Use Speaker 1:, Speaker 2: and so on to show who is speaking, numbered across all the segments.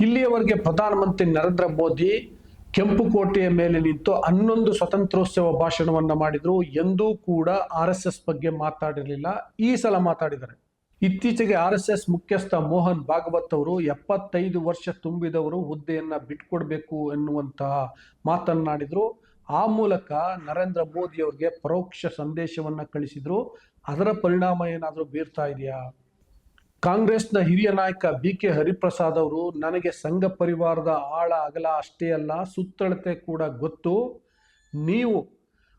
Speaker 1: ಇಲ್ಲಿಯವರೆಗೆ ಪ್ರಧಾನಮಂತ್ರಿ ನರೇಂದ್ರ ಮೋದಿ ಕೆಂಪುಕೋಟೆಯ ಮೇಲೆ ನಿಂತು ಹನ್ನೊಂದು ಸ್ವತಂತ್ರೋತ್ಸವ ಭಾಷಣವನ್ನ ಮಾಡಿದ್ರು. ಎಂದೂ ಕೂಡ ಆರ್ ಎಸ್ ಎಸ್ ಬಗ್ಗೆ ಮಾತಾಡಿರಲಿಲ್ಲ. ಈ ಸಲ ಮಾತಾಡಿದ್ದಾರೆ. ಇತ್ತೀಚೆಗೆ ಆರ್ ಎಸ್ ಎಸ್ ಮುಖ್ಯಸ್ಥ ಮೋಹನ್ ಭಾಗವತ್ ಅವರು ಎಪ್ಪತ್ತೈದು ವರ್ಷ ತುಂಬಿದವರು ಹುದ್ದೆಯನ್ನ ಬಿಟ್ಕೊಡ್ಬೇಕು ಎನ್ನುವಂತಹ ಮಾತನ್ನಾಡಿದ್ರು. ಆ ಮೂಲಕ ನರೇಂದ್ರ ಮೋದಿ ಅವರಿಗೆ ಪರೋಕ್ಷ ಸಂದೇಶವನ್ನ ಕಳಿಸಿದ್ರು. ಅದರ ಪರಿಣಾಮ ಏನಾದರೂ ಬೀರ್ತಾ ಇದೆಯಾ? ಕಾಂಗ್ರೆಸ್ನ ಹಿರಿಯ ನಾಯಕ ಬಿ ಕೆ ಹರಿಪ್ರಸಾದ್ ಅವರು, ನನಗೆ ಸಂಘ ಪರಿವಾರದ ಆಳ ಅಗಲ ಅಷ್ಟೇ ಅಲ್ಲ, ಸುತ್ತಳತೆ ಕೂಡ ಗೊತ್ತು. ನೀವು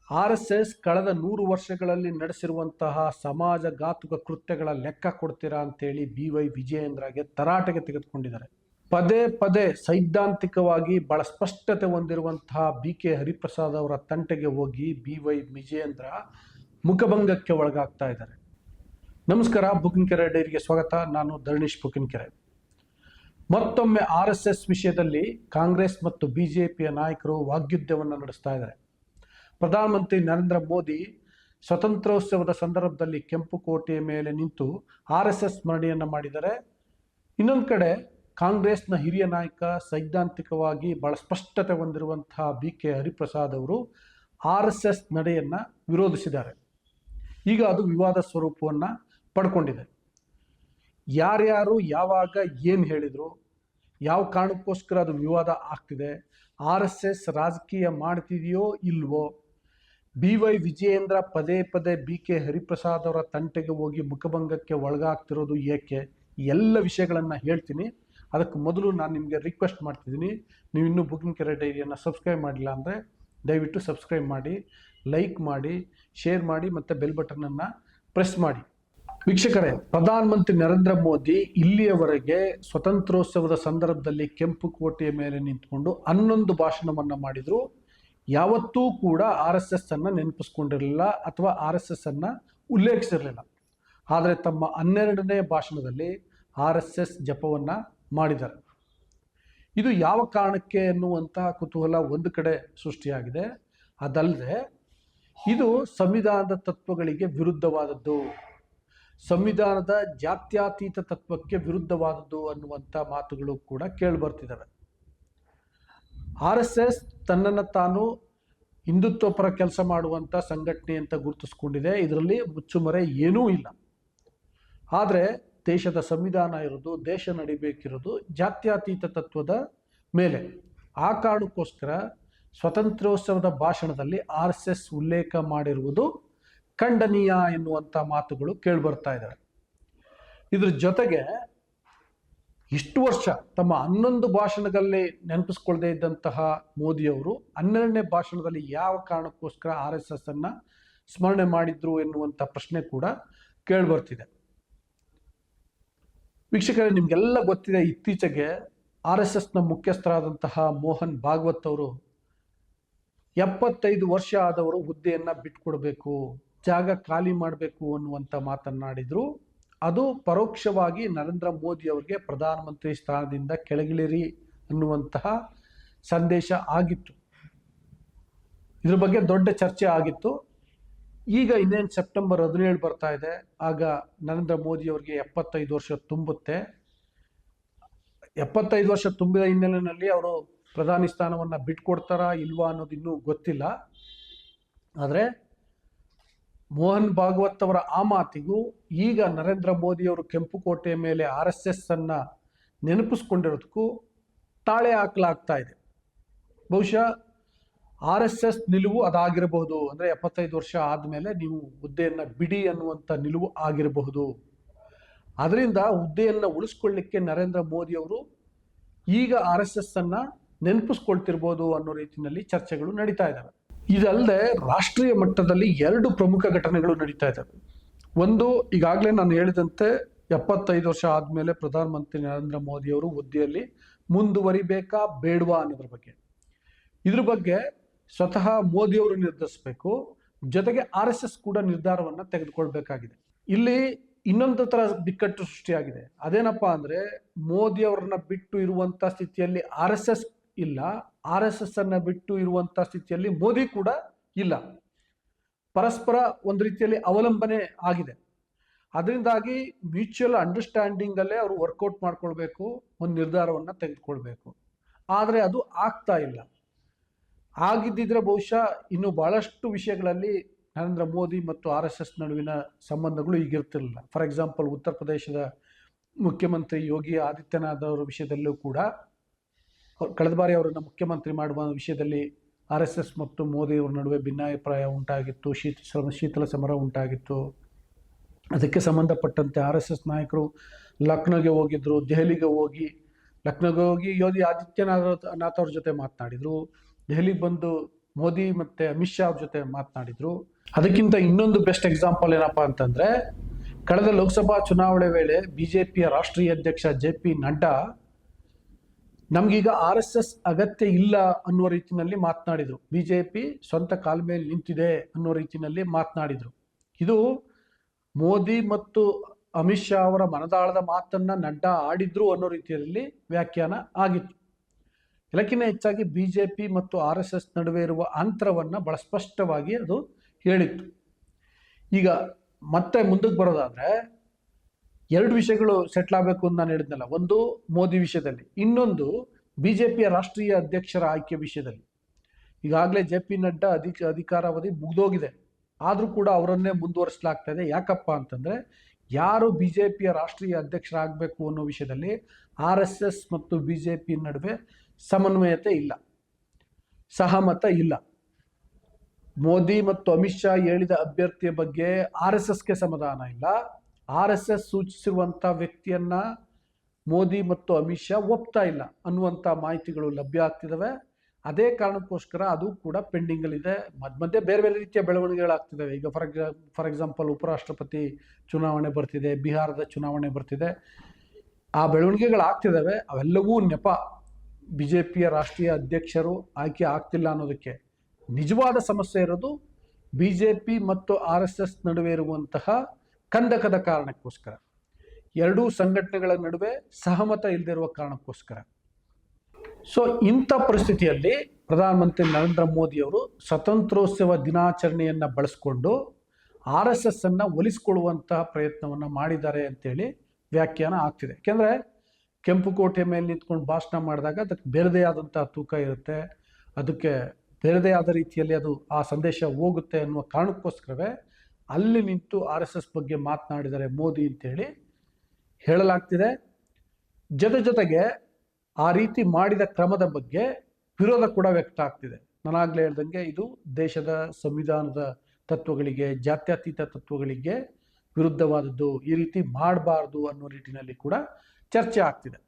Speaker 1: ಆರ್ ಎಸ್ ಎಸ್ ಕಳೆದ ನೂರು ವರ್ಷಗಳಲ್ಲಿ ನಡೆಸಿರುವಂತಹ ಸಮಾಜಘಾತುಕ ಕೃತ್ಯಗಳ ಲೆಕ್ಕ ಕೊಡ್ತೀರಾ? ಅಂತೇಳಿ ಬಿ ವೈ ವಿಜಯೇಂದ್ರಗೆ ತರಾಟೆಗೆ ತೆಗೆದುಕೊಂಡಿದ್ದಾರೆ. ಪದೇ ಪದೇ ಸೈದ್ಧಾಂತಿಕವಾಗಿ ಬಹಳ ಸ್ಪಷ್ಟತೆ ಹೊಂದಿರುವಂತಹ ಬಿ ಕೆ ಹರಿಪ್ರಸಾದ್ ಅವರ ತಂಟೆಗೆ ಹೋಗಿ ಬಿ ವೈ ವಿಜಯೇಂದ್ರ ಮುಖಭಂಗಕ್ಕೆ ಒಳಗಾಗ್ತಾ ಇದ್ದಾರೆ. ನಮಸ್ಕಾರ ಬುಕ್ಕಿನಕೆರೆ ಡೈರಿಗೆ ಸ್ವಾಗತ. ನಾನು ಧರಣೀಶ್ ಬುಕ್ಕಿನಕೆರೆ ಮತ್ತೊಮ್ಮೆ ಆರ್ ಎಸ್ ಎಸ್ ವಿಷಯದಲ್ಲಿ ಕಾಂಗ್ರೆಸ್ ಮತ್ತು ಬಿಜೆಪಿಯ ನಾಯಕರು ವಾಗ್ಯುದ್ಧವನ್ನು ನಡೆಸ್ತಾ ಇದ್ದಾರೆ. ಪ್ರಧಾನಮಂತ್ರಿ ನರೇಂದ್ರ ಮೋದಿ ಸ್ವತಂತ್ರೋತ್ಸವದ ಸಂದರ್ಭದಲ್ಲಿ ಕೆಂಪು ಕೋಟೆಯ ಮೇಲೆ ನಿಂತು ಆರ್ ಎಸ್ ಎಸ್ ಸ್ಮರಣೆಯನ್ನು ಮಾಡಿದ್ದಾರೆ. ಇನ್ನೊಂದು ಕಡೆ, ಕಾಂಗ್ರೆಸ್ನ ಹಿರಿಯ ನಾಯಕ ಸೈದ್ಧಾಂತಿಕವಾಗಿ ಬಹಳ ಸ್ಪಷ್ಟತೆ ಹೊಂದಿರುವಂತಹ ಬಿ ಕೆ ಹರಿಪ್ರಸಾದ್ ಅವರು ಆರ್ ಎಸ್ ಎಸ್ ನಡೆಯನ್ನು ವಿರೋಧಿಸಿದ್ದಾರೆ. ಈಗ ಅದು ವಿವಾದ ಸ್ವರೂಪವನ್ನು ಪಡ್ಕೊಂಡಿದೆ. ಯಾರ್ಯಾರು ಯಾವಾಗ ಏನು ಹೇಳಿದರು, ಯಾವ ಕಾರಣಕ್ಕೋಸ್ಕರ ಅದು ವಿವಾದ ಆಗ್ತಿದೆ, ಆರ್ ಎಸ್ ಎಸ್ ರಾಜಕೀಯ ಮಾಡ್ತಿದೆಯೋ ಇಲ್ವೋ, ಬಿ ವೈ ವಿಜಯೇಂದ್ರ ಪದೇ ಪದೇ ಬಿ ಕೆ ಹರಿಪ್ರಸಾದ್ ಅವರ ತಂಟೆಗೆ ಹೋಗಿ ಮುಖಭಂಗಕ್ಕೆ ಒಳಗಾಗ್ತಿರೋದು ಏಕೆ, ಎಲ್ಲ ವಿಷಯಗಳನ್ನು ಹೇಳ್ತೀನಿ. ಅದಕ್ಕೆ ಮೊದಲು ನಾನು ನಿಮಗೆ ರಿಕ್ವೆಸ್ಟ್ ಮಾಡ್ತಿದ್ದೀನಿ. ನೀವು ಇನ್ನೂ ಬುಕಿಂಗ್ ಕೆರೆ ಡೈರಿಯನ್ನು ಸಬ್ಸ್ಕ್ರೈಬ್ ಮಾಡಿಲ್ಲ ಅಂದರೆ ದಯವಿಟ್ಟು ಸಬ್ಸ್ಕ್ರೈಬ್ ಮಾಡಿ ಲೈಕ್ ಮಾಡಿ ಶೇರ್ ಮಾಡಿ ಮತ್ತು ಬೆಲ್ ಬಟನನ್ನು ಪ್ರೆಸ್ ಮಾಡಿ. ವೀಕ್ಷಕರೇ, ಪ್ರಧಾನಮಂತ್ರಿ ನರೇಂದ್ರ ಮೋದಿ ಇಲ್ಲಿಯವರೆಗೆ ಸ್ವತಂತ್ರೋತ್ಸವದ ಸಂದರ್ಭದಲ್ಲಿ ಕೆಂಪು ಕೋಟೆಯ ಮೇಲೆ ನಿಂತ್ಕೊಂಡು ಹನ್ನೊಂದು ಭಾಷಣವನ್ನ ಮಾಡಿದ್ರು. ಯಾವತ್ತೂ ಕೂಡ ಆರ್ ಎಸ್ ಎಸ್ ಅನ್ನ ನೆನಪಿಸ್ಕೊಂಡಿರಲಿಲ್ಲ ಅಥವಾ ಆರ್ ಎಸ್ ಎಸ್ ಅನ್ನ ಉಲ್ಲೇಖಿಸಿರಲಿಲ್ಲ. ಆದರೆ ತಮ್ಮ ಹನ್ನೆರಡನೇ ಭಾಷಣದಲ್ಲಿ ಆರ್ ಎಸ್ ಎಸ್ ಜಪವನ್ನ ಮಾಡಿದ್ದಾರೆ. ಇದು ಯಾವ ಕಾರಣಕ್ಕೆ ಎನ್ನುವಂತಹ ಕುತೂಹಲ ಒಂದು ಕಡೆ ಸೃಷ್ಟಿಯಾಗಿದೆ. ಅದಲ್ಲದೆ ಇದು ಸಂವಿಧಾನದ ತತ್ವಗಳಿಗೆ ವಿರುದ್ಧವಾದದ್ದು. ಸಂವಿಧಾನದ ಜಾತ್ಯಾತೀತ ತತ್ವಕ್ಕೆ ವಿರುದ್ಧವಾದದ್ದು ಅನ್ನುವಂಥ ಮಾತುಗಳು ಕೂಡ ಕೇಳಿಬರ್ತಿದ್ದಾವೆ ಆರ್ ಎಸ್ ಎಸ್ ತನ್ನನ್ನು ತಾನು ಹಿಂದುತ್ವ ಪರ ಕೆಲಸ ಮಾಡುವಂಥ ಸಂಘಟನೆ ಅಂತ ಗುರುತಿಸ್ಕೊಂಡಿದೆ. ಇದರಲ್ಲಿ ಮುಚ್ಚುಮರೆ ಏನೂ ಇಲ್ಲ. ಆದರೆ ದೇಶದ ಸಂವಿಧಾನ ಇರೋದು, ದೇಶ ನಡಿಬೇಕಿರೋದು ಜಾತ್ಯಾತೀತ ತತ್ವದ ಮೇಲೆ. ಆ ಕಾರಣಕ್ಕೋಸ್ಕರ ಸ್ವತಂತ್ರೋತ್ಸವದ ಭಾಷಣದಲ್ಲಿ ಆರ್ ಎಸ್ ಎಸ್ ಉಲ್ಲೇಖ ಮಾಡಿರುವುದು ಖಂಡನೀಯ ಎನ್ನುವಂಥ ಮಾತುಗಳು ಕೇಳಿಬರ್ತಾ ಇದ್ದಾರೆ ಇದ್ರ ಜೊತೆಗೆ ಇಷ್ಟು ವರ್ಷ ತಮ್ಮ ಹನ್ನೊಂದು ಭಾಷಣದಲ್ಲಿ ನೆನಪಿಸ್ಕೊಳ್ಳದೆ ಇದ್ದಂತಹ ಮೋದಿಯವರು ಹನ್ನೆರಡನೇ ಭಾಷಣದಲ್ಲಿ ಯಾವ ಕಾರಣಕ್ಕೋಸ್ಕರ ಆರ್ ಎಸ್ ಎಸ್ ಅನ್ನ ಸ್ಮರಣೆ ಮಾಡಿದ್ರು ಎನ್ನುವಂಥ ಪ್ರಶ್ನೆ ಕೂಡ ಕೇಳಿಬರ್ತಿದೆ ವೀಕ್ಷಕರೇ, ನಿಮಗೆಲ್ಲ ಗೊತ್ತಿದೆ, ಇತ್ತೀಚೆಗೆ ಆರ್ ಎಸ್ ಎಸ್ನ ಮುಖ್ಯಸ್ಥರಾದಂತಹ ಮೋಹನ್ ಭಾಗವತ್ ಅವರು ಎಪ್ಪತ್ತೈದು ವರ್ಷ ಆದವರು ಹುದ್ದೆಯನ್ನು ಬಿಟ್ಕೊಡ್ಬೇಕು. ಜಾಗ ಖಾಲಿ ಮಾಡಬೇಕು ಅನ್ನುವಂಥ ಮಾತನ್ನಾಡಿದರು. ಅದು ಪರೋಕ್ಷವಾಗಿ ನರೇಂದ್ರ ಮೋದಿ ಅವರಿಗೆ ಪ್ರಧಾನಮಂತ್ರಿ ಸ್ಥಾನದಿಂದ ಕೆಳಗಿಳಿರಿ ಅನ್ನುವಂತಹ ಸಂದೇಶ ಆಗಿತ್ತು. ಇದ್ರ ಬಗ್ಗೆ ದೊಡ್ಡ ಚರ್ಚೆ ಆಗಿತ್ತು. ಈಗ ಇನ್ನೇನು ಸೆಪ್ಟೆಂಬರ್ ಹದಿನೇಳು ಬರ್ತಾ ಇದೆ. ಆಗ ನರೇಂದ್ರ ಮೋದಿ ಅವರಿಗೆ ಎಪ್ಪತ್ತೈದು ವರ್ಷ ತುಂಬುತ್ತೆ. ಎಪ್ಪತ್ತೈದು ವರ್ಷ ತುಂಬಿದ ಹಿನ್ನೆಲೆಯಲ್ಲಿ ಅವರು ಪ್ರಧಾನಿ ಸ್ಥಾನವನ್ನು ಬಿಟ್ಕೊಡ್ತಾರಾ ಇಲ್ವಾ ಅನ್ನೋದು ಇನ್ನೂ ಗೊತ್ತಿಲ್ಲ. ಆದರೆ ಮೋಹನ್ ಭಾಗವತ್ ಅವರ ಆ ಮಾತಿಗೂ ಈಗ ನರೇಂದ್ರ ಮೋದಿಯವರು ಕೆಂಪುಕೋಟೆಯ ಮೇಲೆ ಆರ್ ಎಸ್ ಎಸ್ ಅನ್ನ ನೆನಪಿಸ್ಕೊಂಡಿರೋದಕ್ಕೂ ತಾಳೆ ಹಾಕಲಾಗ್ತಾ ಇದೆ. ಬಹುಶಃ ಆರ್ ಎಸ್ ಎಸ್ ನಿಲುವು ಅದಾಗಿರಬಹುದು. ಅಂದರೆ ಎಪ್ಪತ್ತೈದು ವರ್ಷ ಆದಮೇಲೆ ನೀವು ಹುದ್ದೆಯನ್ನು ಬಿಡಿ ಅನ್ನುವಂಥ ನಿಲುವು ಆಗಿರಬಹುದು. ಅದರಿಂದ ಹುದ್ದೆಯನ್ನು ಉಳಿಸ್ಕೊಳ್ಳಿಕ್ಕೆ ನರೇಂದ್ರ ಮೋದಿ ಅವರು ಈಗ ಆರ್ ಎಸ್ ಎಸ್ ಅನ್ನ ನೆನಪಿಸ್ಕೊಳ್ತಿರ್ಬೋದು ಅನ್ನೋ ರೀತಿಯಲ್ಲಿ ಚರ್ಚೆಗಳು ನಡೀತಾ ಇದ್ದಾವೆ ಇದಲ್ಲದೆ ರಾಷ್ಟ್ರೀಯ ಮಟ್ಟದಲ್ಲಿ ಎರಡು ಪ್ರಮುಖ ಘಟನೆಗಳು ನಡೀತಾ ಇದ್ದಾವೆ. ಒಂದು, ಈಗಾಗಲೇ ನಾನು ಹೇಳಿದಂತೆ ಎಪ್ಪತ್ತೈದು ವರ್ಷ ಆದಮೇಲೆ ಪ್ರಧಾನಮಂತ್ರಿ ನರೇಂದ್ರ ಮೋದಿ ಅವರು ಹುದ್ದೆಯಲ್ಲಿ ಮುಂದುವರಿಬೇಕಾ, ಬೇಡವಾ ಅನ್ನೋದ್ರ ಬಗ್ಗೆ. ಇದ್ರ ಬಗ್ಗೆ ಸ್ವತಃ ಮೋದಿಯವರು ನಿರ್ಧರಿಸಬೇಕು, ಜೊತೆಗೆ ಆರ್ ಎಸ್ ಎಸ್ ಕೂಡ ನಿರ್ಧಾರವನ್ನು ತೆಗೆದುಕೊಳ್ಬೇಕಾಗಿದೆ. ಇಲ್ಲಿ ಇನ್ನೊಂದು ತರ ಬಿಕ್ಕಟ್ಟು ಸೃಷ್ಟಿಯಾಗಿದೆ. ಅದೇನಪ್ಪ ಅಂದ್ರೆ ಮೋದಿ ಅವರನ್ನ ಬಿಟ್ಟು ಇರುವಂತ ಸ್ಥಿತಿಯಲ್ಲಿ ಆರ್ ಎಸ್ ಎಸ್ ಇಲ್ಲ. ಆರ್ ಎಸ್ ಎಸ್ ಅನ್ನ ಬಿಟ್ಟು ಇರುವಂತಹ ಸ್ಥಿತಿಯಲ್ಲಿ ಮೋದಿ ಕೂಡ ಇಲ್ಲ. ಪರಸ್ಪರ ಒಂದು ರೀತಿಯಲ್ಲಿ ಅವಲಂಬನೆ ಆಗಿದೆ. ಅದರಿಂದಾಗಿ ಮ್ಯೂಚುವಲ್ ಅಂಡರ್ಸ್ಟ್ಯಾಂಡಿಂಗ್ ಅಲ್ಲೇ ಅವರು ವರ್ಕೌಟ್ ಮಾಡ್ಕೊಳ್ಬೇಕು, ಒಂದು ನಿರ್ಧಾರವನ್ನು ತೆಗೆದುಕೊಳ್ಬೇಕು. ಆದರೆ ಅದು ಆಗ್ತಾ ಇಲ್ಲ. ಆಗಿದ್ದಿದ್ರೆ ಬಹುಶಃ ಇನ್ನು ಬಹಳಷ್ಟು ವಿಷಯಗಳಲ್ಲಿ ನರೇಂದ್ರ ಮೋದಿ ಮತ್ತು ಆರ್ ಎಸ್ ಎಸ್ ನಡುವಿನ ಸಂಬಂಧಗಳು ಈಗಿರ್ತಿರಲಿಲ್ಲ. ಫಾರ್ ಎಕ್ಸಾಂಪಲ್ ಉತ್ತರ ಪ್ರದೇಶದ ಮುಖ್ಯಮಂತ್ರಿ ಯೋಗಿ ಆದಿತ್ಯನಾಥ್ ಅವರ ವಿಷಯದಲ್ಲೂ ಕೂಡ ಕಳೆದ ಬಾರಿ ಅವರನ್ನು ಮುಖ್ಯಮಂತ್ರಿ ಮಾಡುವ ವಿಷಯದಲ್ಲಿ ಆರ್ ಎಸ್ ಎಸ್ ಮತ್ತು ಮೋದಿ ಅವರ ನಡುವೆ ಭಿನ್ನಾಭಿಪ್ರಾಯ ಉಂಟಾಗಿತ್ತು. ಶೀತ ಶ್ರಮ ಶೀತಲ ಸಮರ ಉಂಟಾಗಿತ್ತು. ಅದಕ್ಕೆ ಸಂಬಂಧಪಟ್ಟಂತೆ ಆರ್ ಎಸ್ ಎಸ್ ನಾಯಕರು ಲಕ್ನೋಗೆ ಹೋಗಿದ್ದರು ದೆಹಲಿಗೆ ಹೋಗಿ, ಲಕ್ನೋಗೆ ಹೋಗಿ ಯೋಗಿ ಆದಿತ್ಯನಾಥ ನಾಥ್ ಅವ್ರ ಜೊತೆ ಮಾತನಾಡಿದರು. ದೆಹಲಿಗೆ ಬಂದು ಮೋದಿ ಮತ್ತು ಅಮಿತ್ ಶಾ ಅವ್ರ ಜೊತೆ ಮಾತನಾಡಿದರು. ಅದಕ್ಕಿಂತ ಇನ್ನೊಂದು ಬೆಸ್ಟ್ ಎಕ್ಸಾಂಪಲ್ ಏನಪ್ಪಾ ಅಂತಂದರೆ, ಕಳೆದ ಲೋಕಸಭಾ ಚುನಾವಣೆ ವೇಳೆ ಬಿ ಜೆ ಪಿಯ ರಾಷ್ಟ್ರೀಯ ಅಧ್ಯಕ್ಷ ಜೆ ಪಿ ನಡ್ಡಾ ನಮ್ಗೀಗ ಆರ್ ಎಸ್ ಎಸ್ ಅಗತ್ಯ ಇಲ್ಲ ಅನ್ನುವ ರೀತಿಯಲ್ಲಿ ಮಾತನಾಡಿದ್ರು. ಬಿಜೆಪಿ ಸ್ವಂತ ಕಾಲ ಮೇಲೆ ನಿಂತಿದೆ ಅನ್ನೋ ರೀತಿಯಲ್ಲಿ ಮಾತನಾಡಿದರು. ಇದು ಮೋದಿ ಮತ್ತು ಅಮಿತ್ ಶಾ ಅವರ ಮನದಾಳದ ಮಾತನ್ನು ನಡ್ಡಾ ಆಡಿದ್ರು ಅನ್ನೋ ರೀತಿಯಲ್ಲಿ ವ್ಯಾಖ್ಯಾನ ಆಗಿತ್ತು. ಎಲ್ಲಕ್ಕಿಂತ ಹೆಚ್ಚಾಗಿ ಬಿಜೆಪಿ ಮತ್ತು ಆರ್ ಎಸ್ ಎಸ್ ನಡುವೆ ಇರುವ ಅಂತರವನ್ನು ಬಹಳ ಸ್ಪಷ್ಟವಾಗಿ ಅದು ಹೇಳಿತ್ತು. ಈಗ ಮತ್ತೆ ಮುಂದಕ್ಕೆ ಬರೋದಾದ್ರೆ ಎರಡು ವಿಷಯಗಳು ಸೆಟ್ಲ್ ಆಗಬೇಕು ಅಂತ ನಾನು ಹೇಳಿದ್ನಲ್ಲ. ಒಂದು ಮೋದಿ ವಿಷಯದಲ್ಲಿ, ಇನ್ನೊಂದು ಬಿಜೆಪಿಯ ರಾಷ್ಟ್ರೀಯ ಅಧ್ಯಕ್ಷರ ಆಯ್ಕೆ ವಿಷಯದಲ್ಲಿ. ಈಗಾಗಲೇ ಜೆ ಪಿ ನಡ್ಡಾ ಅಧಿಕ, ಅಧಿಕಾರಾವಧಿ ಮುಗಿದೋಗಿದೆ. ಆದರೂ ಕೂಡ ಅವರನ್ನೇ ಮುಂದುವರಿಸಲಾಗ್ತಾ ಇದೆ. ಯಾಕಪ್ಪ ಅಂತಂದರೆ, ಯಾರು ಬಿ ಜೆ ಪಿಯ ರಾಷ್ಟ್ರೀಯ ಅಧ್ಯಕ್ಷರಾಗಬೇಕು ಅನ್ನೋ ವಿಷಯದಲ್ಲಿ ಆರ್ ಎಸ್ ಎಸ್ ಮತ್ತು ಬಿ ಜೆ ಪಿ ನಡುವೆ ಸಮನ್ವಯತೆ ಇಲ್ಲ. ಸಹಮತ ಇಲ್ಲ. ಮೋದಿ ಮತ್ತು ಅಮಿತ್ ಶಾ ಹೇಳಿದ ಅಭ್ಯರ್ಥಿಯ ಬಗ್ಗೆ ಆರ್ ಎಸ್ ಎಸ್ಗೆ ಸಮಾಧಾನ ಇಲ್ಲ. ಆರ್ ಎಸ್ ಎಸ್ ಸೂಚಿಸಿರುವಂಥ ವ್ಯಕ್ತಿಯನ್ನ ಮೋದಿ ಮತ್ತು ಅಮಿತ್ ಶಾ ಒಪ್ತಾ ಇಲ್ಲ ಅನ್ನುವಂಥ ಮಾಹಿತಿಗಳು ಲಭ್ಯ ಆಗ್ತಿದ್ದಾವೆ ಅದೇ ಕಾರಣಕ್ಕೋಸ್ಕರ ಅದು ಕೂಡ ಪೆಂಡಿಂಗ್ ಅಲ್ಲಿ ಇದೆ ಮಧ್ಯ ಬೇರೆ ಬೇರೆ ರೀತಿಯ ಬೆಳವಣಿಗೆಗಳಾಗ್ತಿದ್ದಾವೆ ಈಗ ಫಾರ್ ಎಕ್ಸಾ ಫಾರ್ ಎಕ್ಸಾಂಪಲ್ ಉಪರಾಷ್ಟ್ರಪತಿ ಚುನಾವಣೆ ಬರ್ತಿದೆ, ಬಿಹಾರದ ಚುನಾವಣೆ ಬರ್ತಿದೆ. ಆ ಬೆಳವಣಿಗೆಗಳು ಬೆಳವಣಿಗೆಗಳಾಗ್ತಿದ್ದಾವೆ ಅವೆಲ್ಲವೂ ನೆಪ ಬಿ ಜೆ ಪಿಯ ರಾಷ್ಟ್ರೀಯ ಅಧ್ಯಕ್ಷರು ಆಯ್ಕೆ ಆಗ್ತಿಲ್ಲ ಅನ್ನೋದಕ್ಕೆ ನಿಜವಾದ ಸಮಸ್ಯೆ ಇರೋದು. ಬಿ ಜೆ ಪಿ ಮತ್ತು ಆರ್ ಎಸ್ ಎಸ್ ನಡುವೆ ಇರುವಂತಹ ಕಂದಕದ ಕಾರಣಕ್ಕೋಸ್ಕರ. ಎರಡೂ ಸಂಘಟನೆಗಳ ನಡುವೆ ಸಹಮತ ಇಲ್ಲದಿರುವ ಕಾರಣಕ್ಕೋಸ್ಕರ. ಸೊ ಇಂಥ ಪರಿಸ್ಥಿತಿಯಲ್ಲಿ ಪ್ರಧಾನಮಂತ್ರಿ ನರೇಂದ್ರ ಮೋದಿ ಅವರು ಸ್ವತಂತ್ರೋತ್ಸವ ದಿನಾಚರಣೆಯನ್ನ ಬಳಸಿಕೊಂಡು ಆರ್ ಎಸ್ ಎಸ್ ಅನ್ನ ಒಲಿಸಿಕೊಳ್ಳುವಂತಹ ಪ್ರಯತ್ನವನ್ನ ಮಾಡಿದ್ದಾರೆ ಅಂತೇಳಿ ವ್ಯಾಖ್ಯಾನ ಆಗ್ತಿದೆ. ಯಾಕೆಂದ್ರೆ ಕೆಂಪುಕೋಟೆ ಮೇಲೆ ನಿಂತ್ಕೊಂಡು ಭಾಷಣ ಮಾಡಿದಾಗ ಅದಕ್ಕೆ ಬೇರೆದೇ ಆದಂತಹ ತೂಕ ಇರುತ್ತೆ. ಅದಕ್ಕೆ ಬೇರೆದೇ ಆದ ರೀತಿಯಲ್ಲಿ ಅದು ಆ ಸಂದೇಶ ಹೋಗುತ್ತೆ ಅನ್ನುವ ಕಾರಣಕ್ಕೋಸ್ಕರವೇ ಅಲ್ಲಿ ನಿಂತು ಆರ್ ಎಸ್ ಎಸ್ ಬಗ್ಗೆ ಮಾತನಾಡಿದರೆ ಮೋದಿ ಅಂತ ಹೇಳಿ ಹೇಳಲಾಗ್ತಿದೆ. ಜೊತೆ ಜೊತೆಗೆ ಆ ರೀತಿ ಮಾಡಿದ ಕ್ರಮದ ಬಗ್ಗೆ ವಿರೋಧ ಕೂಡ ವ್ಯಕ್ತ ಆಗ್ತಿದೆ. ನಾನಾಗಲೇ ಹೇಳ್ದಂಗೆ ಇದು ದೇಶದ ಸಂವಿಧಾನದ ತತ್ವಗಳಿಗೆ, ಜಾತ್ಯತೀತ ತತ್ವಗಳಿಗೆ ವಿರುದ್ಧವಾದದ್ದು ಈ ರೀತಿ ಮಾಡಬಾರ್ದು ಅನ್ನೋ ನಿಟ್ಟಿನಲ್ಲಿ ಕೂಡ ಚರ್ಚೆ ಆಗ್ತಿದೆ.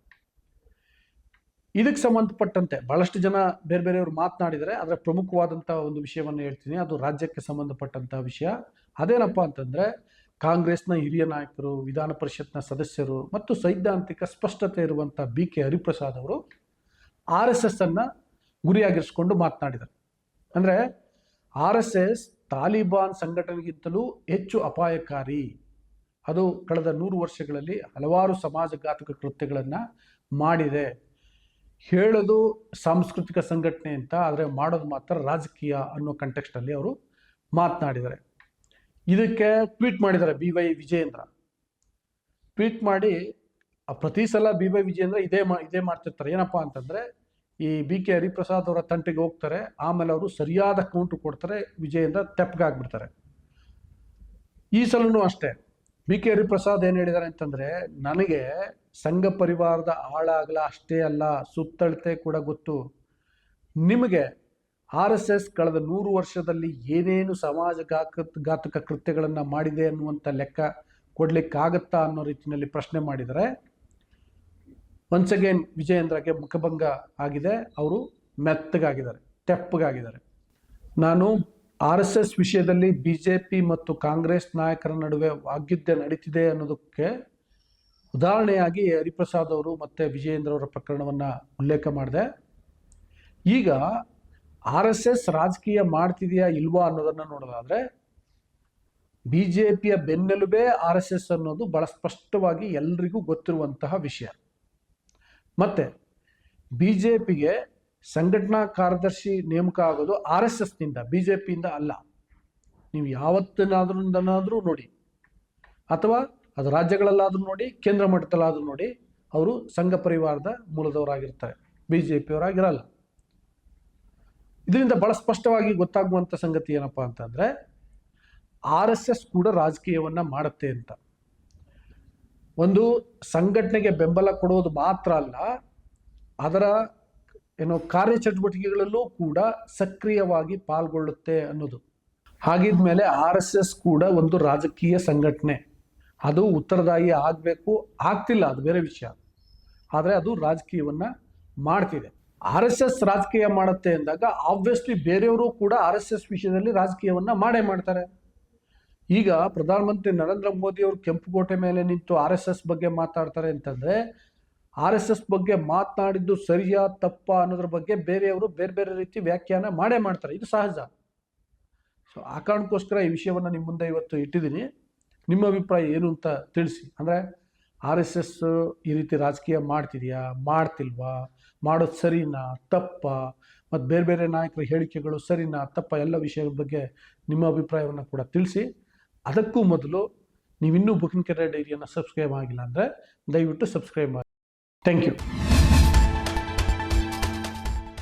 Speaker 1: ಇದಕ್ಕೆ ಸಂಬಂಧಪಟ್ಟಂತೆ ಬಹಳಷ್ಟು ಜನ ಬೇರೆ ಬೇರೆಯವರು ಮಾತನಾಡಿದರೆ ಅದರ ಪ್ರಮುಖವಾದಂಥ ಒಂದು ವಿಷಯವನ್ನು ಹೇಳ್ತೀನಿ. ಅದು ರಾಜ್ಯಕ್ಕೆ ಸಂಬಂಧಪಟ್ಟಂಥ ವಿಷಯ. ಅದೇನಪ್ಪ ಅಂತಂದರೆ ಕಾಂಗ್ರೆಸ್ನ ಹಿರಿಯ ನಾಯಕರು, ವಿಧಾನ ಪರಿಷತ್ನ ಸದಸ್ಯರು ಮತ್ತು ಸೈದ್ಧಾಂತಿಕ ಸ್ಪಷ್ಟತೆ ಇರುವಂಥ ಬಿ ಕೆ ಹರಿಪ್ರಸಾದ್ ಅವರು ಆರ್ ಎಸ್ ಎಸ್ ಅನ್ನು ಗುರಿಯಾಗಿರಿಸಿಕೊಂಡು ಮಾತನಾಡಿದರು. ಅಂದರೆ ಆರ್ ಎಸ್ ಎಸ್ ತಾಲಿಬಾನ್ ಸಂಘಟನೆಗಿಂತಲೂ ಹೆಚ್ಚು ಅಪಾಯಕಾರಿ. ಅದು ಕಳೆದ ನೂರು ವರ್ಷಗಳಲ್ಲಿ ಹಲವಾರು ಸಮಾಜಘಾತಕ ಕೃತ್ಯಗಳನ್ನು ಮಾಡಿದೆ. ಹೇಳೋದು ಸಾಂಸ್ಕೃತಿಕ ಸಂಘಟನೆ ಅಂತ, ಆದರೆ ಮಾಡೋದು ಮಾತ್ರ ರಾಜಕೀಯ ಅನ್ನೋ ಕಂಟೆಕ್ಸ್ಟಲ್ಲಿ ಅವರು ಮಾತನಾಡಿದ್ದಾರೆ. ಇದಕ್ಕೆ ಟ್ವೀಟ್ ಮಾಡಿದ್ದಾರೆ ಬಿ ವೈ ವಿಜಯೇಂದ್ರ. ಟ್ವೀಟ್ ಮಾಡಿ ಪ್ರತಿ ಸಲ ಬಿ ವೈ ವಿಜಯೇಂದ್ರ ಇದೇ ಮಾ, ಇದೇ ಮಾಡ್ತಿರ್ತಾರೆ. ಏನಪ್ಪ ಅಂತಂದರೆ, ಈ ಬಿ ಕೆ ಹರಿಪ್ರಸಾದ್ ಅವರ ತಂಟೆಗೆ ಹೋಗ್ತಾರೆ, ಆಮೇಲೆ ಅವರು ಸರಿಯಾದ ಕೌಂಟು ಕೊಡ್ತಾರೆ, ವಿಜಯೇಂದ್ರ ತೆಪ್ಪಗಾಗ್ಬಿಡ್ತಾರೆ ಈ ಸಲನೂ ಅಷ್ಟೇ. ಬಿ ಕೆ ಹರಿಪ್ರಸಾದ್ ಏನು ಹೇಳಿದ್ದಾರೆ ಅಂತಂದ್ರೆ, ನನಗೆ ಸಂಘ ಪರಿವಾರದ ಆಳಾಗಲ ಅಷ್ಟೇ ಅಲ್ಲ, ಸುತ್ತಳತೆ ಕೂಡ ಗೊತ್ತು. ನಿಮಗೆ ಆರ್ ಎಸ್ ಎಸ್ ಕಳೆದ ನೂರು ವರ್ಷದಲ್ಲಿ ಏನೇನು ಸಮಾಜ ಘಾತ ಘಾತಕ ಕೃತ್ಯಗಳನ್ನು ಮಾಡಿದೆ ಅನ್ನುವಂಥ ಲೆಕ್ಕ ಕೊಡಲಿಕ್ಕಾಗತ್ತಾ ಅನ್ನೋ ರೀತಿಯಲ್ಲಿ ಪ್ರಶ್ನೆ ಮಾಡಿದರೆ ಒನ್ಸ್ ಅಗೇನ್ ವಿಜಯೇಂದ್ರಗೆ ಮುಖಭಂಗ ಆಗಿದೆ, ಅವರು ಮೆತ್ತಗಾಗಿದ್ದಾರೆ, ತೆಪ್ಪಗಾಗಿದ್ದಾರೆ. ನಾನು ಆರ್ ಎಸ್ ಎಸ್ ವಿಷಯದಲ್ಲಿ ಬಿ ಜೆ ಪಿ ಮತ್ತು ಕಾಂಗ್ರೆಸ್ ನಾಯಕರ ನಡುವೆ ವಾಗ್ಯುದ್ಧ ನಡೀತಿದೆ ಅನ್ನೋದಕ್ಕೆ ಉದಾಹರಣೆಯಾಗಿ ಹರಿಪ್ರಸಾದ್ ಅವರು ಮತ್ತೆ ವಿಜಯೇಂದ್ರ ಅವರ ಪ್ರಕರಣವನ್ನ ಉಲ್ಲೇಖ ಮಾಡಿದೆ. ಈಗ ಆರ್ ಎಸ್ ಎಸ್ ರಾಜಕೀಯ ಮಾಡ್ತಿದೆಯಾ ಇಲ್ವಾ ಅನ್ನೋದನ್ನ ನೋಡೋದಾದ್ರೆ ಬಿ ಜೆ ಪಿಯ ಬೆನ್ನೆಲುಬೇ ಆರ್ ಎಸ್ ಎಸ್ ಅನ್ನೋದು ಬಹಳ ಸ್ಪಷ್ಟವಾಗಿ ಎಲ್ರಿಗೂ ಗೊತ್ತಿರುವಂತಹ ವಿಷಯ. ಮತ್ತೆ ಬಿ ಜೆ ಪಿಗೆ ಸಂಘಟನಾ ಕಾರ್ಯದರ್ಶಿ ನೇಮಕ ಆಗೋದು ಆರ್ ಎಸ್ ಎಸ್ನಿಂದ, ಬಿ ಜೆ ಪಿಯಿಂದ ಅಲ್ಲ. ನೀವು ಯಾವತ್ತಿನಾದ್ರೂ ನೋಡಿ. ಅಥವಾ ಅದು ರಾಜ್ಯಗಳಲ್ಲಾದರೂ ನೋಡಿ, ಕೇಂದ್ರ ಮಟ್ಟದಲ್ಲಾದರೂ ನೋಡಿ, ಅವರು ಸಂಘ ಪರಿವಾರದ ಮೂಲದವರಾಗಿರ್ತಾರೆ. B J ಪಿಯವರಾಗಿರಲ್ಲ. ಇದರಿಂದ ಬಹಳ ಸ್ಪಷ್ಟವಾಗಿ ಗೊತ್ತಾಗುವಂಥ ಸಂಗತಿ ಏನಪ್ಪ ಅಂತಂದ್ರೆ, ಆರ್ ಎಸ್ ಎಸ್ ಕೂಡ ರಾಜಕೀಯವನ್ನ ಮಾಡುತ್ತೆ ಅಂತ. ಒಂದು ಸಂಘಟನೆಗೆ ಬೆಂಬಲ ಕೊಡೋದು ಮಾತ್ರ ಅಲ್ಲ, ಅದರ ಏನೋ ಕಾರ್ಯಚಟುವಟಿಕೆಗಳಲ್ಲೂ ಕೂಡ ಸಕ್ರಿಯವಾಗಿ ಪಾಲ್ಗೊಳ್ಳುತ್ತೆ ಅನ್ನೋದು. ಹಾಗಿದ್ಮೇಲೆ ಆರ್ ಎಸ್ ಎಸ್ ಕೂಡ ಒಂದು ರಾಜಕೀಯ ಸಂಘಟನೆ. ಅದು ಉತ್ತರದಾಯಿ ಆಗಬೇಕು, ಆಗ್ತಿಲ್ಲ ಅದು ಬೇರೆ ವಿಷಯ. ಆದರೆ ಅದು ರಾಜಕೀಯವನ್ನು ಮಾಡ್ತಿದೆ. ಆರ್ ಎಸ್ ಎಸ್ ರಾಜಕೀಯ ಮಾಡುತ್ತೆ ಅಂದಾಗ ಆಬ್ವಿಯಸ್ಲಿ ಬೇರೆಯವರು ಕೂಡ ಆರ್ ಎಸ್ ಎಸ್ ವಿಷಯದಲ್ಲಿ ರಾಜಕೀಯವನ್ನು ಮಾಡೇ ಮಾಡ್ತಾರೆ. ಈಗ ಪ್ರಧಾನಮಂತ್ರಿ ನರೇಂದ್ರ ಮೋದಿ ಅವರು ಕೆಂಪುಕೋಟೆ ಮೇಲೆ ನಿಂತು ಆರ್ ಎಸ್ ಎಸ್ ಬಗ್ಗೆ ಮಾತಾಡ್ತಾರೆ ಅಂತಂದ್ರೆ ಆರ್ ಎಸ್ ಎಸ್ ಬಗ್ಗೆ ಮಾತನಾಡಿದ್ದು ಸರಿಯಾ, ತಪ್ಪ ಅನ್ನೋದ್ರ ಬಗ್ಗೆ ಬೇರೆಯವರು ಬೇರೆ ಬೇರೆ ರೀತಿ ವ್ಯಾಖ್ಯಾನ ಮಾಡೇ ಮಾಡ್ತಾರೆ. ಇದು ಸಹಜ. ಸೊ ಆ ಕಾರಣಕ್ಕೋಸ್ಕರ ಈ ವಿಷಯವನ್ನು ನಿಮ್ಮ ಮುಂದೆ ಇವತ್ತು ಇಟ್ಟಿದ್ದೀನಿ. ನಿಮ್ಮ ಅಭಿಪ್ರಾಯ ಏನು ಅಂತ ತಿಳಿಸಿ. ಅಂದರೆ ಆರ್ ಎಸ್ ಎಸ್ ಈ ರೀತಿ ರಾಜಕೀಯ ಮಾಡ್ತಿದೆಯಾ, ಮಾಡ್ತಿಲ್ವಾ, ಮಾಡೋದು ಸರಿನಾ, ತಪ್ಪ, ಮತ್ತು ಬೇರೆ ಬೇರೆ ನಾಯಕರ ಹೇಳಿಕೆಗಳು ಸರಿನಾ, ತಪ್ಪ ಎಲ್ಲ ವಿಷಯಗಳ ಬಗ್ಗೆ ನಿಮ್ಮ ಅಭಿಪ್ರಾಯವನ್ನು ಕೂಡ ತಿಳಿಸಿ. ಅದಕ್ಕೂ ಮೊದಲು ನೀವಿನ್ನೂ ಬುಕಿಂಗ್ ಕೆರೆ ಡೈರಿಯನ್ನು ಸಬ್ಸ್ಕ್ರೈಬ್ ಆಗಿಲ್ಲ ಅಂದರೆ ದಯವಿಟ್ಟು ಸಬ್ಸ್ಕ್ರೈಬ್ ಮಾಡಿ. Thank you.